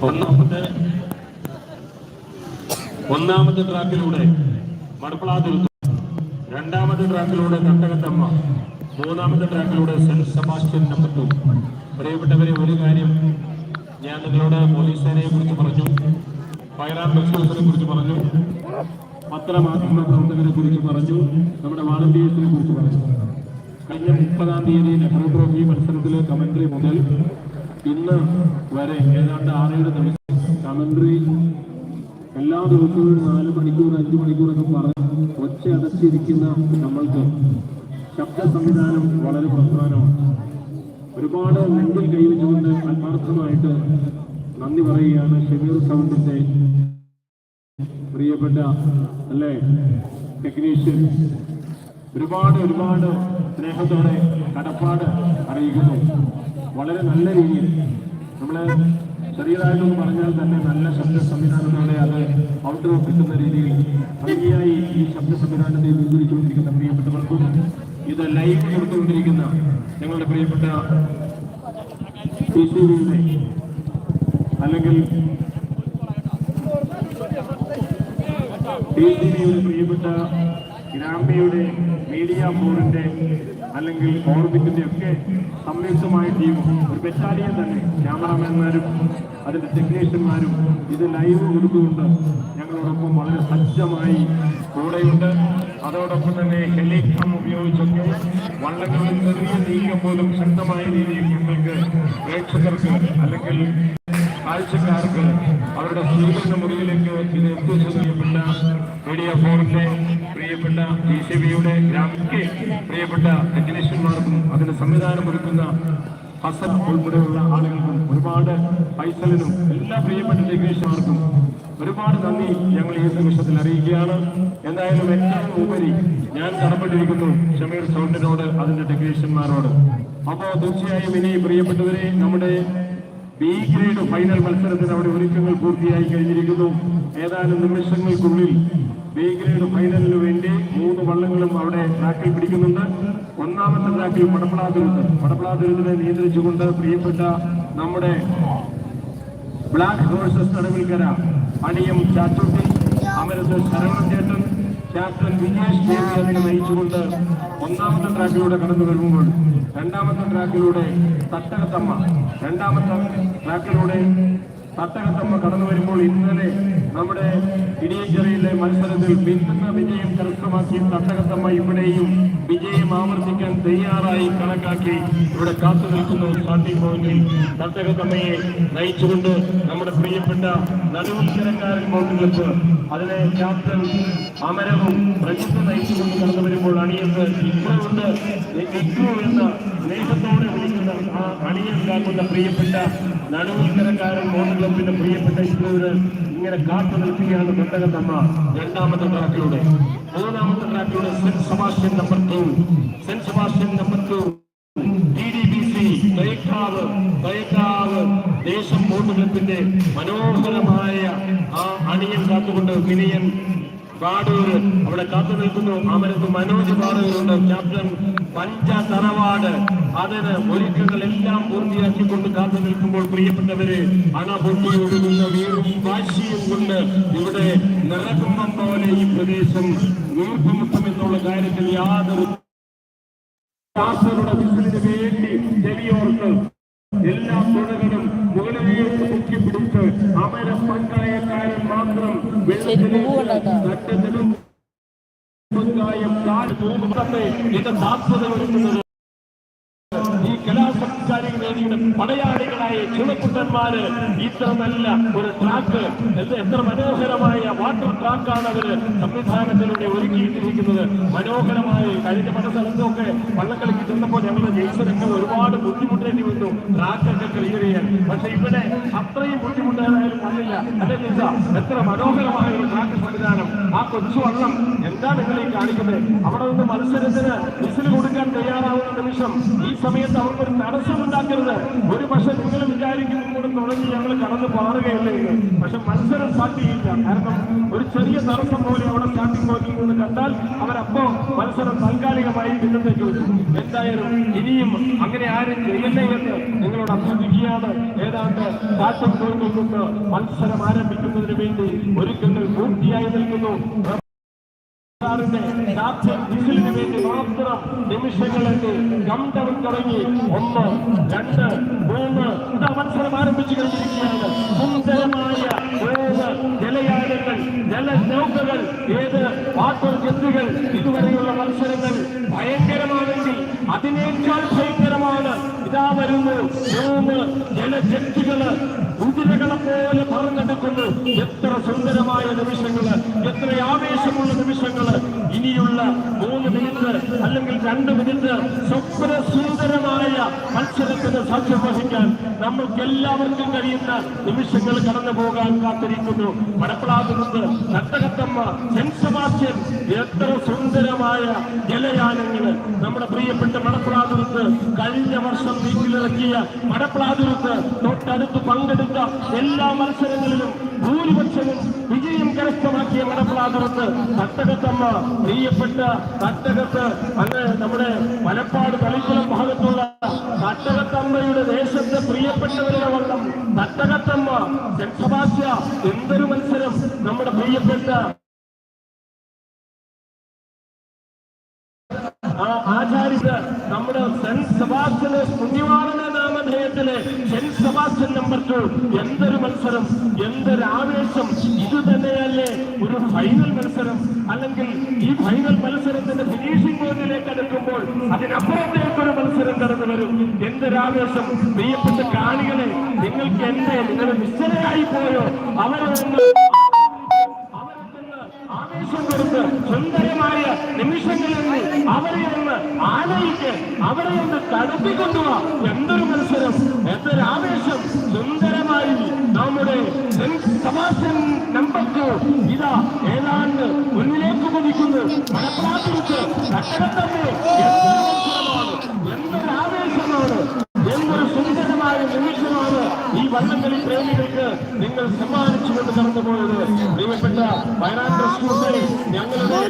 ഒന്നാമത്തെ ഒന്നാമത്തെ ട്രാക്കിലൂടെ മടപ്പളാതിരുത്തു രണ്ടാമത്തെ ട്രാക്കിലൂടെ കട്ടകത്തമ്മ മൂന്നാമത്തെ ട്രാക്കിലൂടെ സെന്റ് സെബാസ്റ്റ്യൻ നമ്പർ ടു പ്രിയപ്പെട്ടവരെ ഒരു കാര്യം ഞാൻ നിങ്ങളോട് പോലീസ് സേനയെ കുറിച്ച് പറഞ്ഞു ഫയർ ആൻഡ് കുറിച്ച് പറഞ്ഞു പത്രമാധ്യമ പ്രവർത്തകരെ കുറിച്ച് പറഞ്ഞു നമ്മുടെ വാളണ്ടിയേഴ്സിനെ കുറിച്ച് പറഞ്ഞു. കഴിഞ്ഞ മുപ്പതാം തീയതി നെഹ്റു ട്രോഫി മത്സരത്തിലെ കമന്ററി മുതൽ ഇന്ന് വരെ ഏതാണ്ട് ആറേഴ് ദിവസം കമന്ററി എല്ലാ ദിവസവും നാല് മണിക്കൂർ അഞ്ചു മണിക്കൂറൊക്കെ പറഞ്ഞ് ഒച്ച അടച്ചിരിക്കുന്ന നമ്മൾക്ക് ശബ്ദ സംവിധാനം വളരെ പ്രധാനമാണ്. ഒരുപാട് നെഞ്ചിൽ കൈവച്ചുകൊണ്ട് ആത്മാർത്ഥമായിട്ട് നന്ദി പറയുകയാണ് ഷമീർ സൗണ്ടിന്റെ പ്രിയപ്പെട്ട അല്ലേ ടെക്നീഷ്യൻ ഒരുപാട് ഒരുപാട് സ്നേഹത്തോടെ കടപ്പാട് അറിയിക്കുന്നു. വളരെ നല്ല രീതിയിൽ. നമ്മൾ ചെറിയതായിട്ടൊന്ന് പറഞ്ഞാൽ തന്നെ നല്ല ശബ്ദ സംവിധാനത്തോടെ അത് ഔട്ട്ഡോർ കിട്ടുന്ന രീതിയിൽ ഭംഗിയായി ഈ ശബ്ദ സംവിധാനത്തെ വിവരിച്ചുകൊണ്ടിരിക്കുന്ന പ്രിയപ്പെട്ടവർക്കും ഇത് ലൈവ് കൊടുത്തുകൊണ്ടിരിക്കുന്ന ഞങ്ങളുടെ പ്രിയപ്പെട്ട പി സി ബിയുടെ ഗ്രാമ്യയുടെ മീഡിയ ബോർഡിന്റെ അല്ലെങ്കിൽ ഓർബിറ്റിന്റെ ഒക്കെ സംയുക്തമായ ടീം ഒരു ബറ്റാലിയൻ തന്നെ ക്യാമറാമാൻമാരും അതിന്റെ ടെക്നീഷ്യന്മാരും ഇത് ലൈവ് കൊടുത്തുകൊണ്ട് ഞങ്ങളോടൊപ്പം വളരെ സജ്ജമായി കൂടെയുണ്ട്. അതോടൊപ്പം തന്നെ ഹെലികാം ഉപയോഗിച്ചൊക്കെ വള്ളങ്ങളിൽ ചെറിയ നീക്കം പോലും ശക്തമായ രീതിയിൽ ഞങ്ങൾക്ക് പ്രേക്ഷകർക്ക് അല്ലെങ്കിൽ കാഴ്ചക്കാർക്ക് അവരുടെ സ്വീകരണ മുറിയിലേക്ക് ഇത് എത്തിച്ചു ചെയ്യപ്പെട്ട മീഡിയ ഫോറിന്റെ പ്രിയപ്പെട്ട ഡി സി ബിയുടെ ഗ്രാമിക്ക് പ്രിയപ്പെട്ട ടെക്നീഷ്യന്മാർക്കും അതിന് സംവിധാനം ഒരുക്കുന്ന ഹസൻ ഉൾപ്പെടെയുള്ള ആളുകൾക്കും ഒരുപാട് ഫൈസലിനും എല്ലാ പ്രിയപ്പെട്ട ടെക്നീഷ്യന്മാർക്കും ഒരുപാട് നന്ദി ഞങ്ങൾ ഈ നിമിഷത്തിൽ അറിയിക്കുകയാണ്. എന്തായാലും ഏറ്റവും ഉപരി ഞാൻ കടപ്പെട്ടിരിക്കുന്നു ഷമീർ സൗണ്ടിനോട് അതിന്റെ ടെക്നീഷ്യന്മാരോട്. അപ്പോൾ തീർച്ചയായും ഇനി പ്രിയപ്പെട്ടവരെ നമ്മുടെ ബി ഗ്രേഡ് ഫൈനൽ മത്സരത്തിന് അവിടെ ഒരുക്കങ്ങൾ പൂർത്തിയായി കഴിഞ്ഞിരിക്കുന്നു. ഏതാനും നിമിഷങ്ങൾക്കുള്ളിൽ ബി ഗ്രേഡ് ഫൈനലിന് വേണ്ടി മൂന്ന് വള്ളങ്ങളും അവിടെ ട്രാക്കിൽ പിടിക്കുന്നുണ്ട്. ഒന്നാമത്തെ ട്രാക്കിൽ പടപ്പളാതുരുത്ത് പടപ്പളാതുരുത്തിനെ നിയന്ത്രിച്ചുകൊണ്ട് പ്രിയപ്പെട്ട നമ്മുടെ ബ്ലാക്ക് ഹോഴ്സസ് തടവിൽക്കര അണിയം ചാച്ചുട്ടി അമരത്ത് ശരവണ ചേട്ടൻ ക്യാപ്റ്റൻ വിജേഷ് അതിനെ നയിച്ചുകൊണ്ട് ഒന്നാമത്തെ ട്രാക്കിലൂടെ കടന്നു വരുമ്പോൾ രണ്ടാമത്തെ ട്രാക്കിലൂടെ തട്ടകത്തമ്മ രണ്ടാമത്തെ ട്രാക്കിലൂടെ തട്ടകത്തമ്മ കടന്നു വരുമ്പോൾ ഇന്നലെ നമ്മുടെ ഇടിയഞ്ചെറിയിലെ മത്സരത്തിൽ മിന്നുന്ന വിജയം കരസ്ഥമാക്കി തട്ടകത്തമ്മ ഇവിടെയും വിജയം ആവർത്തിക്കാൻ തയ്യാറായി കണക്കാക്കി ഇവിടെ കാത്തു നിൽക്കുന്നു സ്റ്റാർട്ടിംഗ് പോയിന്റിൽ തട്ടകത്തമ്മയെ നയിച്ചുകൊണ്ട് നമ്മുടെ പ്രിയപ്പെട്ട നടുവത്സരക്കാരൻ ബോട്ടുകൾക്ക് അതിനെ ക്യാപ്റ്റൻ അമരവും പ്രജിത്ത് നയിച്ചുകൊണ്ട് കടന്നു വരുമ്പോൾ അണിയത്ത് ഇപ്പോഴുണ്ട് ഇക്രു എന്ന നേട്ടത്തോടെ വിളിക്കുന്ന ആ അണിയൻ കാക്കുന്ന പ്രിയപ്പെട്ട നടുവൽക്കരക്കാരൻ ബോട്ട് ക്ലബിന്റെ പ്രിയപ്പെട്ട ഇക്രൂര് ഇങ്ങനെ കാത്തു നിൽക്കുകയാണ് തട്ടകത്തമ്മ രണ്ടാമത്തെ ട്രാക്കിലൂടെ. മൂന്നാമത്തെ ട്രാക്കിലൂടെ Saint Sebastian number two. Saint Sebastian number two. T D B C Thaikkavu Thaikkavu ദേശം ബോട്ടുകൾപ്പിന്റെ മനോഹരമായ ആ അണിയൻ കാത്തുകൊണ്ട് വിനയൻ പാടൂര് അവിടെ കാത്തു നിൽക്കുന്നു. അമരത്ത് മനോജ് പാടൂരുണ്ട് ക്യാപ്റ്റൻ പഞ്ച തറവാട്. അതിന് ഒരുക്കങ്ങൾ എല്ലാം പൂർത്തിയാക്കിക്കൊണ്ട് കാത്തു നിൽക്കുമ്പോൾ പ്രിയപ്പെട്ടവര് അണപൊട്ടിയൊഴുകുന്ന വീറും വാശിയും കൊണ്ട് ഇവിടെ നിറകുമ്പം പോലെ ഈ പ്രദേശം വീർപ്പുമുട്ടും എന്നുള്ള കാര്യത്തിൽ യാതൊരു വേണ്ടി ചെവിയോർക്ക് എല്ലാ തുണകളും മുകളിലേക്ക് മുക്കി പിടിച്ച് അമര പങ്കായം ഈ കലാസംസ്കാരിക വേദിയുടെ പടയാളികളായ ചുണക്കുട്ടന്മാര് ഇത്ര നല്ല ഒരു ട്രാക്ക് എത്ര മനോഹരമായ വാട്ടർ ട്രാക്കാണ് അവർ സംവിധാനത്തിലൂടെ ഒരുക്കിയിട്ടിരിക്കുന്നത്. മനോഹരമായി കഴിഞ്ഞ പല സ്ഥലത്തൊക്കെ വള്ളക്കളിക്ക് ചെന്നപ്പോൾ ഞങ്ങളുടെ ജയിച്ചതൊക്കെ ഒരുപാട് ബുദ്ധിമുട്ടേണ്ടി വന്നു. ട്രാക്കൊക്കെ ക്ലിയർ ചെയ്യാൻ. പക്ഷെ ഇവിടെ അത്രയും ബുദ്ധിമുട്ടായാലും വന്നില്ല. അല്ലെ എത്ര മനോഹരമായ ഒരു ട്രാക്ക് സംവിധാനം. ആ കൊച്ചു വള്ളം എന്താ നിങ്ങൾ ഈ കാണിക്കുന്നത്? അവിടെ നിന്ന് മത്സരത്തിന് വിസിൽ കൊടുക്കാൻ തയ്യാറാവുന്ന നിമിഷം ഈ സമയത്ത് അവർക്കൊരു തടസ്സം ഉണ്ടാക്കരുത് ഒരു പക്ഷെ നിങ്ങൾ വിചാരിക്കുന്ന കൂടെ തുടങ്ങി ഞങ്ങൾ കടന്നു പാറുകയല്ലേ പക്ഷെ മത്സരം സാധ്യയില്ല കാരണം ഒരു ചെറിയ തടസ്സം പോലെ അവിടെ സ്റ്റാർട്ടിംഗ് പോയിന്റിൽ നിന്ന് കണ്ടാൽ അവരപ്പോ മത്സരം താൽക്കാലികമായി പിന്നത്തേക്ക് വരും. എന്തായാലും ഇനിയും അങ്ങനെ ആരും ചെയ്യല്ലേ എന്ന് നിങ്ങളോട് അഭ്യർത്ഥിക്കുകയാണ്. ഏതാണ്ട് പോയിന്റിൽ നിന്ന് മത്സരം ആരംഭിക്കുന്നതിന് വേണ്ടി ഒരുക്കങ്ങൾ പൂർത്തിയായി നിൽക്കുന്നു. സർക്കാരിന്റെ രാജ്യം വിസിലിന് വേണ്ടി മാത്രം നിമിഷങ്ങളെണ്ണി കണ്ടവൻ തുടങ്ങി ഒന്ന് രണ്ട് മൂന്ന്. ഇതാ മത്സരം ആരംഭിച്ചു കഴിഞ്ഞിരിക്കുകയാണ്. സുന്ദരമായ മൂന്ന് ജലയാനങ്ങൾ ജലനൗകകൾ ഏത് വാട്ടർ ജെത്തുകൾ ഇതുവരെയുള്ള മത്സരങ്ങൾ ഭയങ്കരമാണെങ്കിൽ അതിനേക്കാൾ ഭയങ്കരമാണ്. ഇതാ വരുന്നു മൂന്ന് ജലജെറ്റുകൾ. കുതിരകളെ പോലെ പറഞ്ഞെടുക്കുന്നു എത്ര സുന്ദരമായ നിമിഷങ്ങൾ എത്ര ആവേശമുള്ള നിമിഷങ്ങൾ. ഇനിയുള്ള മൂന്ന് മിനിറ്റ് അല്ലെങ്കിൽ രണ്ട് മിനിറ്റ് സ്വപ്ന സുന്ദരമായ മത്സരത്തിന് സാക്ഷ്യം വഹിക്കാൻ നമ്മൾക്ക് എല്ലാവർക്കും കഴിയുന്ന നിമിഷങ്ങൾ കടന്നു പോകാൻ കാത്തിരിക്കുന്നു. മടപ്പളാകുന്നത് നട്ടകത്തമ്മ സെന്റ് എത്ര സുന്ദരമായ ജലയാനങ്ങൾ. നമ്മുടെ പ്രിയപ്പെട്ട മടപ്പളാതുരത്ത് കഴിഞ്ഞ വർഷം വീട്ടിലിറക്കിയ മടപ്പളാതുരത്ത് തൊട്ടടുത്ത് പങ്കെടുത്ത എല്ലാ മത്സരങ്ങളിലും ഭൂരിപക്ഷവും വിജയം കരസ്ഥമാക്കിയ മടപ്പളാതുരത്ത് തട്ടകത്തമ്മ പ്രിയപ്പെട്ട തട്ടകത്ത് അങ്ങ് നമ്മുടെ മലപ്പാട് തളിക്കുളം ഭാഗത്തുള്ള തട്ടകത്തമ്മയുടെ ദേശത്തെ പ്രിയപ്പെട്ടവരുടെ വള്ളം തട്ടകത്തമ്മ രക്ഷഭാഷ്യ എന്തൊരു മത്സരം നമ്മുടെ പ്രിയപ്പെട്ട ആ ആചാര്യ നമ്മുടെ സെന്റ് സെബാസ്റ്റ്യന് പുണ്യവാളന നാമധേയത്തിലെ സെന്റ് സെബാസ്റ്റ്യൻ നമ്പർ ടു എന്തൊരു മത്സരം എന്തൊരു ആവേശം. ഇത് തന്നെയല്ലേ ഒരു ഫൈനൽ മത്സരം. അല്ലെങ്കിൽ ഈ ഫൈനൽ മത്സരത്തിന്റെ ഫിനിഷിംഗ് പോയിന്റിലേക്ക് അടുക്കുമ്പോൾ അതിനപ്പുറത്തേക്ക് ഒരു മത്സരം കടന്നു വരും. എന്തൊരാവേശം പ്രിയപ്പെട്ട കാണികളെ നിങ്ങൾക്ക് എന്റെ നിങ്ങൾ നിശ്ചലരായി പോയോ? അവരെ കൊടുത്ത് സുന്ദരമായ നിമിഷങ്ങളിൽ അവരെ ഒന്ന് ആനയിക്ക് അവരെ ഒന്ന് കടത്തിക്കൊണ്ടുവാ എന്തൊരു മത്സരം എന്തൊരു ആവേശം. സുന്ദരമായി നമ്മുടെ സെബാസ്റ്റ്യൻ നമ്പർ ഇതാ ഏതാണ്ട് മുന്നിലേക്ക് കുതിക്കുന്നു. മലപ്പുറത്തിരിച്ച് കട്ടകത്തമ്മേ എന്തൊരു മത്സരമാണ് എന്തൊരു ആവേശമാണ് എന്തൊരു സുന്ദരമായ നിമിഷമാണ് ഈ വള്ളംകളി പ്രേമികൾക്ക് നിങ്ങൾ സമ്മാനിച്ചുകൊണ്ട് കടന്നുപോയത് പ്രിയപ്പെട്ട വയനാട് ഞങ്ങളുടെ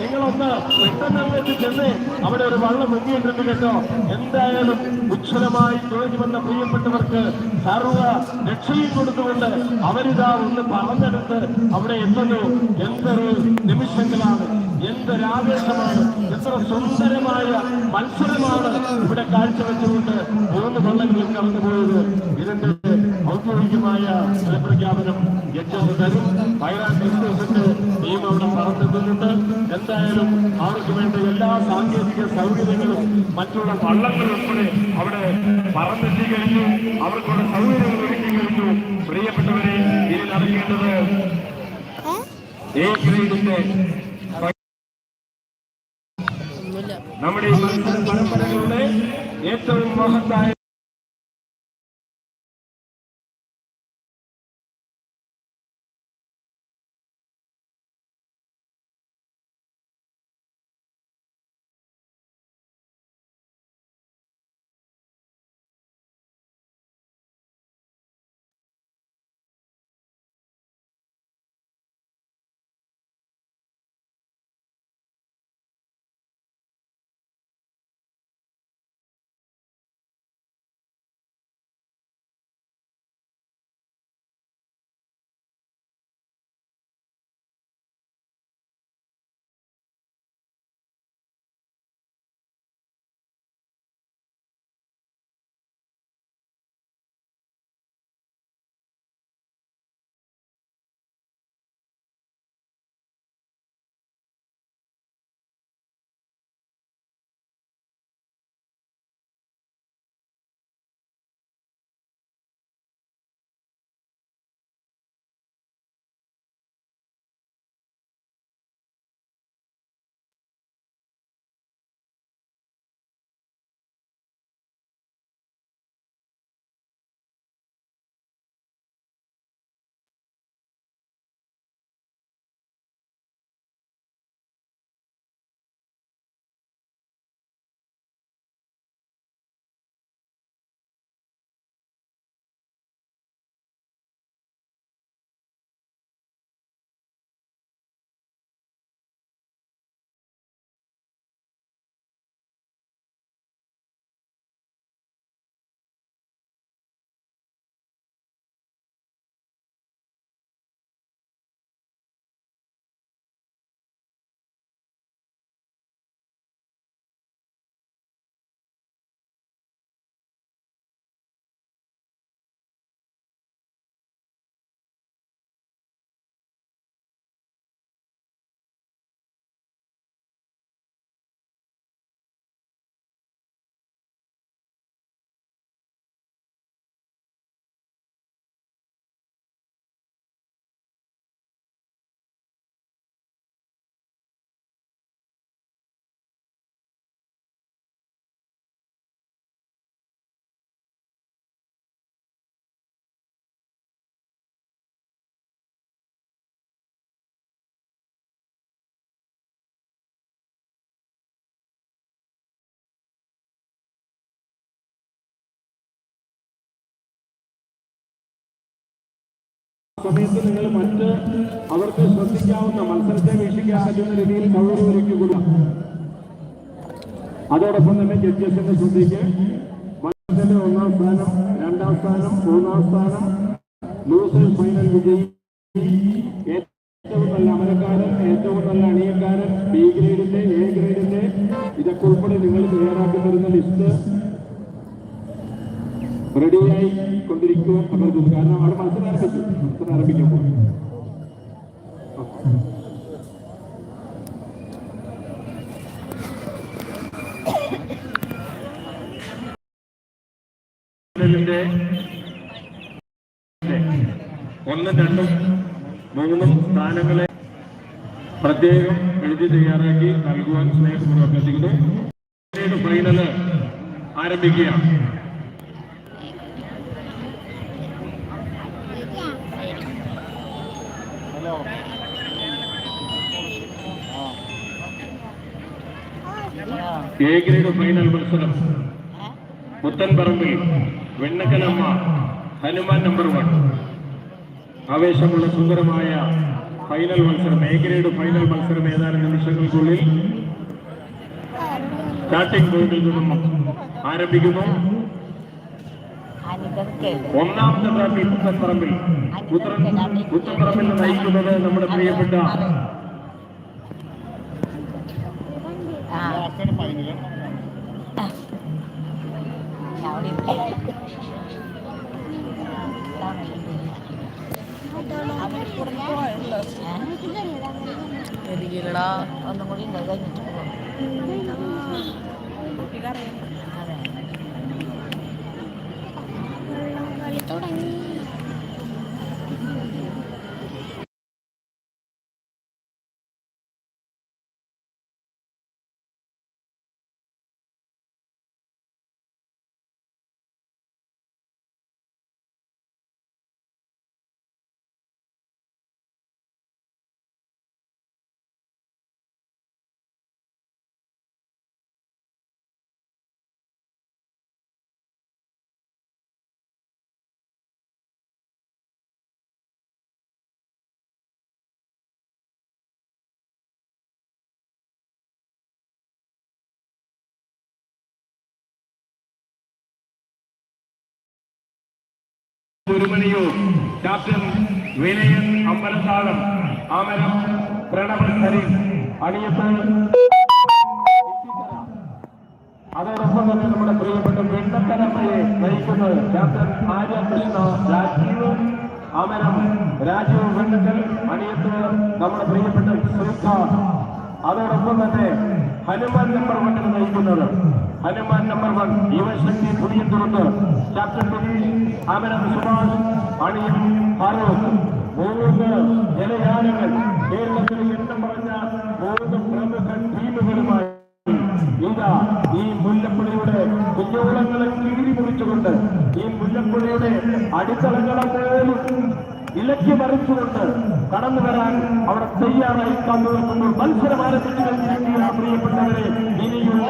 നിങ്ങളൊന്ന് പെട്ടെന്ന് അങ്ങോട്ട് ചെന്ന് അവിടെ ഒരു വള്ളം മുങ്ങിയിട്ടുണ്ട് കേട്ടോ. എന്തായാലും ഉജ്ജ്വലമായി തുഴഞ്ഞു വന്ന പ്രിയപ്പെട്ടവർക്ക് സർവ രക്ഷയും കൊടുത്തുകൊണ്ട് അവരിതാ ഒന്ന് പറഞ്ഞെടുത്ത് അവിടെ എത്തുന്നു. എന്തൊരു നിമിഷങ്ങളാണ് എന്തൊരാവേശമാണ് എത്ര സുന്ദരമായ മത്സരമാണ് ഇവിടെ കാഴ്ചവെച്ചുകൊണ്ട് മൂന്ന് വള്ളങ്ങളിൽ കടന്നുപോയത് തരും വയനാട് എക്സ്പ്രസിന്റെ ടീം എന്തായാലും അവർക്ക് വേണ്ട എല്ലാ സാങ്കേതിക സൗകര്യങ്ങളും മറ്റുള്ള വള്ളങ്ങൾ ഉൾപ്പെടെ അവിടെ പറന്നെത്തി കഴിഞ്ഞു അവർക്കുള്ള സൗകര്യങ്ങൾ ഒരുക്കി കഴിഞ്ഞു പ്രിയപ്പെട്ടവരെ ഇനി നടക്കേണ്ടത് എ നമ്മുടെ ഈ മത്സര പരമ്പരകളുടെ ഏറ്റവും മഹത്തായ സമയത്ത് നിങ്ങൾ മറ്റ് അവർക്ക് ശ്രദ്ധിക്കാവുന്ന മത്സരത്തെ വീക്ഷിക്കാവുന്ന രീതിയിൽ കവർ ഒരുക്കി അതോടൊപ്പം തന്നെ ജഡ്ജസിന്റെ ശ്രദ്ധയ്ക്ക് മത്സരത്തിന്റെ ഒന്നാം സ്ഥാനം രണ്ടാം സ്ഥാനം മൂന്നാം സ്ഥാനം ലൂസേഴ്സ് ഫൈനൽ വിജയി. ഏറ്റവും നല്ല അമരക്കാരൻ ഏറ്റവും നല്ല അണിയക്കാരൻ ബി ഗ്രേഡിന്റെ എ ഗ്രേഡിന്റെ ഇതൊക്കെ ഉൾപ്പെടെ നിങ്ങൾ തയ്യാറാക്കി തരുന്ന ലിസ്റ്റ് റെഡിയായി കൊണ്ടിരിക്കുക കാരണം അവിടെ മത്സരം ആരംഭിച്ചു മത്സരം ആരംഭിക്കാൻ പോകും ഒന്നും രണ്ടും മൂന്നും സ്ഥാനങ്ങളെ പ്രത്യേകം എഴുതി തയ്യാറാക്കി നൽകുവാൻ സ്നേഹപൂർവം അഭ്യർത്ഥിക്കുന്നു. ഫൈനൽ ആരംഭിക്കുകയാണ് എ ഗ്രേഡ് ഫൈനൽ മത്സരം. പുത്തൻപറമ്പിൽ വെണ്ണക്കലമ്മ ഹനുമാൻ നമ്പർ വൺ ആവേശമുള്ള സുന്ദരമായ ഫൈനൽ മത്സരം എ ഗ്രേഡ് ഫൈനൽ മത്സരം ഏതാനും നിമിഷങ്ങൾക്കുള്ളിൽ സ്റ്റാർട്ടിംഗ് പോയിന്റിൽ നിന്നും ആരംഭിക്കുന്നു. ഒന്നാമത്തെ ട്രാഫി പുത്തൻപറമ്പിൽ. പുത്രൻ പുത്തൻപറമ്പിൽ നയിക്കുന്നത് നമ്മുടെ പ്രിയപ്പെട്ട ഒന്നും കൂടി ഉണ്ട്? അത് കഴിഞ്ഞിട്ട് പോവാം. അതെ ഒരുമണിയോ ക്യാപ്റ്റൻ വിനയൻ അമ്പലത്താളം ആമരം പ്രണവൻ ഹരി. അണിയത്ത് അതോടൊപ്പം തന്നെ നമ്മുടെ പ്രിയപ്പെട്ട വെണ്ണക്കരമ്മയെ നയിക്കുന്നത് ക്യാപ്റ്റൻ ആര്യകൃഷ്ണ രാജീവ്. അമരം രാജീവ് വെണ്ണക്കൽ അണിയത്ത് നമ്മുടെ പ്രിയപ്പെട്ട ശ്രീകാന്ത്. അതോടൊപ്പം തന്നെ ഹനുമാൻ നമ്പർ വണ്ണിന് നയിക്കുന്നത് Hanuman number one Yuvashakti Puthiyathurathu captain Sudheesh Amaram Subhash അണിയും ഫാറൂഖ്. മൂന്ന് ജലയാനങ്ങൾ കേരളത്തിൽ എണ്ണം പറഞ്ഞ മൂന്ന് പ്രമുഖ ടീമുകളുമായി ഇതാ ഈ മുല്ലപ്പള്ളിയുടെ കുഞ്ഞോളങ്ങളെ കീറി മുറിച്ചുകൊണ്ട് ഈ മുല്ലപ്പള്ളിയുടെ അടിത്തളങ്ങളെ പോലും ഇലക്കി മറിച്ചുകൊണ്ട് കടന്നു വരാൻ അവിടെ തയ്യാറായി. നിൽക്കുന്നു മത്സരം ആരംഭിച്ചു കഴിഞ്ഞിരിക്കുക പ്രിയപ്പെട്ടവരെ ഇനിയുള്ള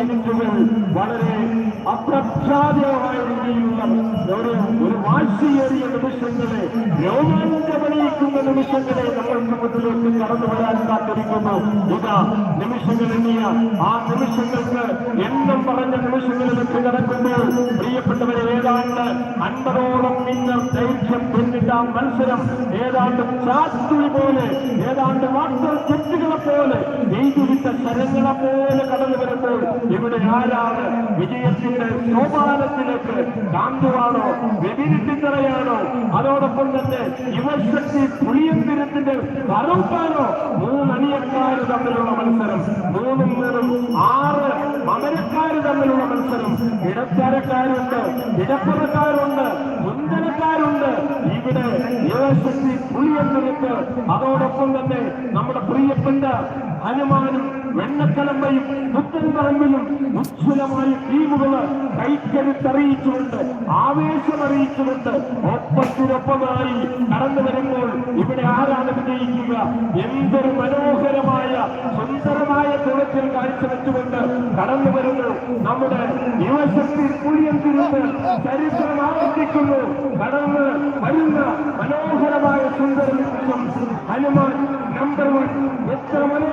മിനിറ്റുകൾ വളരെ അപ്രഖ്യാതമായ ഒരു ഒരു വാശിയേറിയ നിമിഷങ്ങളെ രോമാഞ്ചമണിയിക്കുന്ന നിമിഷങ്ങളെ നമ്മൾ മുഖത്തിലേക്ക് കടന്നു വരാൻ കാത്തിരിക്കുന്നു. ഇതാ നിമിഷങ്ങൾ എണ്ണിയ ആ നിമിഷങ്ങൾക്ക് എന്നും പറഞ്ഞ നിമിഷങ്ങളിലേക്ക് കടക്കുമ്പോൾ പ്രിയപ്പെട്ടവരെ ഏതാണ്ട് അൻപതോളം നിങ്ങൾ ദൈർഘ്യം പിന്നിട്ട മത്സരം. ഏതാണ്ട് ചാത്തുളി പോലെ ഏതാണ്ട് വാട്ടർ ചെറ്റുകളെ പോലെ നെയ്തുവിട്ട ശരങ്ങളെ പോലെ കടന്നു വരുമ്പോൾ ഇവിടെ ആരാണ് വിജയത്തിന്റെ സോപാനത്തിലേക്ക്? കാന്തുവാണോ വെതിരിട്ടിത്തറയാണോ അതോടൊപ്പം തന്നെ യുവശക്തി പുളിയന്തിരത്തിന്റെ വറുപ്പാനോ മൂന്നണിയക്കാർ തമ്മിലുള്ള മത്സരം. മൂന്നും മൂന്നും ആറ് അമരക്കാർ തമ്മിലുള്ള മത്സരം. ഇടത്തരക്കാരുണ്ട് ഇടപ്പുറക്കാരുണ്ട് മുൻതരക്കാരുണ്ട് ഇവിടെ യുവശക്തി പുളിയന്തിരത്ത് അതോടൊപ്പം തന്നെ നമ്മുടെ പ്രിയപ്പെട്ട ഹനുമാനും വെണ്ണക്കലമ്പയും പുത്തൻപറമ്പിലും ഉജ്ജ്വലമായ ടീമുകൾ കൈക്കരുത്തറിയിച്ചുകൊണ്ട് ആവേശമറിയിച്ചുകൊണ്ട് ഒപ്പത്തിനൊപ്പമായി നടന്നു വരുമ്പോൾ ഇവിടെ ആരാണ് വിജയിക്കുക? എന്തൊരു മനോഹരമായ സുന്ദരമായ തുളത്തിൽ കാഴ്ചവെച്ചുകൊണ്ട് കടന്നു വരുന്നു നമ്മുടെ യുവശക്തി പുളിയന്തിരുന്ന് ചരിത്രം ആവർത്തിക്കുന്നു. കടന്ന് വരുന്ന മനോഹരമായ സുന്ദരം ഹനുമാൻ നമ്പർ വൺ. എത്ര മത്സരം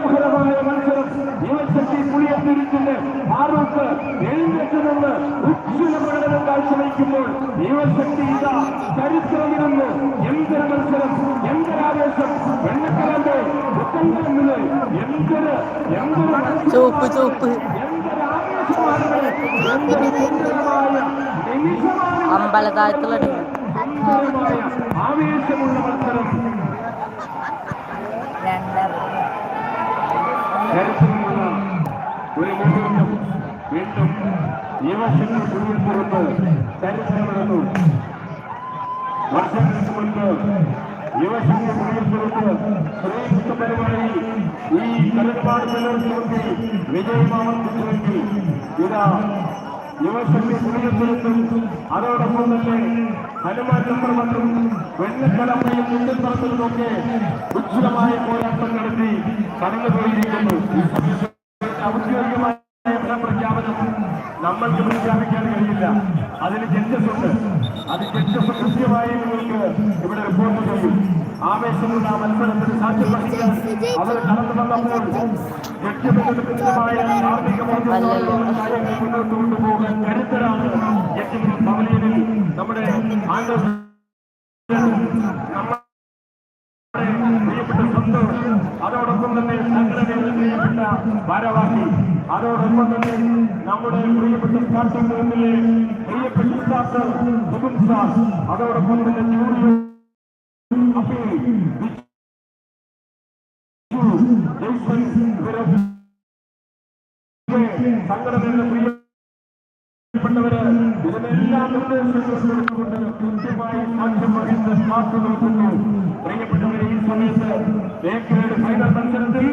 പുളിയന്തിരിച്ചിന്റെ ഫാറൂഖ് എഴുന്നേറ്റ് നിന്ന് ഉജ്ജ്വല പ്രകടനം കാഴ്ചവെക്കുമ്പോൾ യുവശക്തി ഇതാ ചരിത്രമിടുന്നു. എന്തൊരു മത്സരം എന്തൊരാവേശം വെണ്ണക്കലാന്റെ മുത്തങ്കലമ്മിൽ എന്തൊരു എന്തൊരു അമ്പലതാഴത്തുള്ള ടീം ആവേശമുള്ള മത്സരം രണ്ടര ചരിത്രമുള്ള ഒരു മുഹൂർത്തം വീണ്ടും യുവശക്തി മുന്നിൽ പുറത്ത് ചരിത്രമിടുന്നു വർഷങ്ങൾക്ക് മുൻപ് യുവശക്തി മുന്നിൽ ശ്രീകൃഷ്ണ പരിപാടി ഈ കലർപ്പാട് നിലനിർത്തി വിജയമാവർത്തിച്ചുവെങ്കിൽ ഇതാ യുവശക്തി മുന്നിലെത്തും അതോടൊപ്പം തന്നെ ഹനുമാൻ ചക്രവർത്തും വെണ്ണക്കലമ്മയും മുന്നിൽപ്പുറത്തിലുമൊക്കെ ഉജ്ജ്വലമായ പോരാട്ടം നടത്തി കടന്നുപോയിരിക്കുന്നു ഈ സമയത്ത് ഔദ്യോഗികമായ പ്രഖ്യാപനം നമ്മൾക്ക് പ്രഖ്യാപിക്കാൻ കഴിയില്ല. അതിന് ജഡ്ജസ് ഉണ്ട് അത് ജഡ്ജസ് കൃത്യമായി നിങ്ങൾക്ക് ഇവിടെ റിപ്പോർട്ട് ചെയ്യും ആവേശമുള്ള ആ മത്സരത്തിന് സാക്ഷ്യം അവർ കടന്നു വന്നപ്പോൾ ബോധത്തോടുള്ള കാര്യങ്ങൾ മുന്നോട്ട് കൊണ്ടുപോകാൻ കരുത്തരാണ്. ജഡ്ജിമെന്റ് പവലിയനിൽ നമ്മുടെ ആംഗ്ല നമ്മുടെ പ്രിയപ്പെട്ട സന്തോഷ് അതോടൊപ്പം തന്നെ സംഘടനയുടെ പ്രിയപ്പെട്ട ഭാരവാഹി അതോടൊപ്പം തന്നെ നമ്മുടെ പ്രിയപ്പെട്ട സ്റ്റാർട്ടിംഗ് റൂമിലെ പ്രിയപ്പെട്ട സ്റ്റാഫ് സുഗും സാർ അതോടൊപ്പം തന്നെ ജൂനിയർ അപ്പീൽ, വിജു, പ്രിയപ്പെട്ടവര് ഇതിനെല്ലാം നിർദ്ദേശങ്ങൾ കൊടുത്തുകൊണ്ട് കൃത്യമായി വഹിച്ച് കാത്തു നിൽക്കുന്നു പ്രിയപ്പെട്ടവരെ ഈ സമയത്ത് ഏക്കയുടെ ഫൈനൽ മത്സരത്തിൽ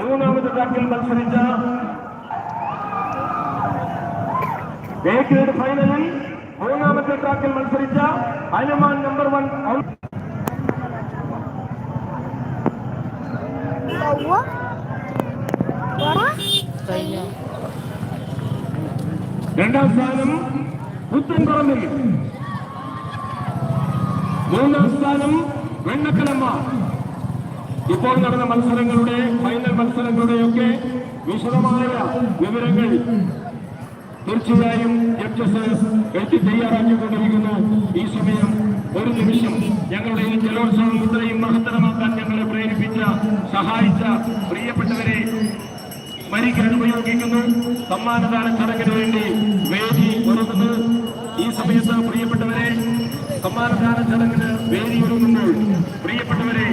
മൂന്നാമത് ട്രാക്കിൽ മത്സരിച്ച ഏക്കയുടെ ഫൈനലിൽ മൂന്നാമത്തെ ട്രാക്കിൽ മത്സരിച്ച അനുമാൻ നമ്പർ വൺ? കഴിഞ്ഞു രണ്ടാം സ്ഥാനം പുത്തൻപറമ്പിൽ മൂന്നാം സ്ഥാനം വെണ്ണക്കലമ്മ ഇപ്പോൾ നടന്ന മത്സരങ്ങളുടെ ഫൈനൽ മത്സരങ്ങളുടെയൊക്കെ വിശദമായ വിവരങ്ങൾ തീർച്ചയായും ജഡ്ജസ് എത്തി തയ്യാറാക്കിക്കൊണ്ടിരിക്കുന്നു. ഈ സമയം ഒരു നിമിഷം. ഞങ്ങളുടെ ഈ ജലോത്സവം ഇത്രയും മഹത്തരമാക്കാൻ ഞങ്ങളെ പ്രേരിപ്പിച്ച സഹായിച്ച പ്രിയപ്പെട്ടവരെ സ്മരിക്കാൻ ഉപയോഗിക്കുന്നു സമ്മാനദാന ചടങ്ങിന് വേണ്ടി വേദി ഒരുങ്ങുന്നു ഈ സമയത്ത് പ്രിയപ്പെട്ടവരെ സമ്മാനദാന ചടങ്ങിന് വേദി ഒരുങ്ങുമ്പോൾ പ്രിയപ്പെട്ടവരെ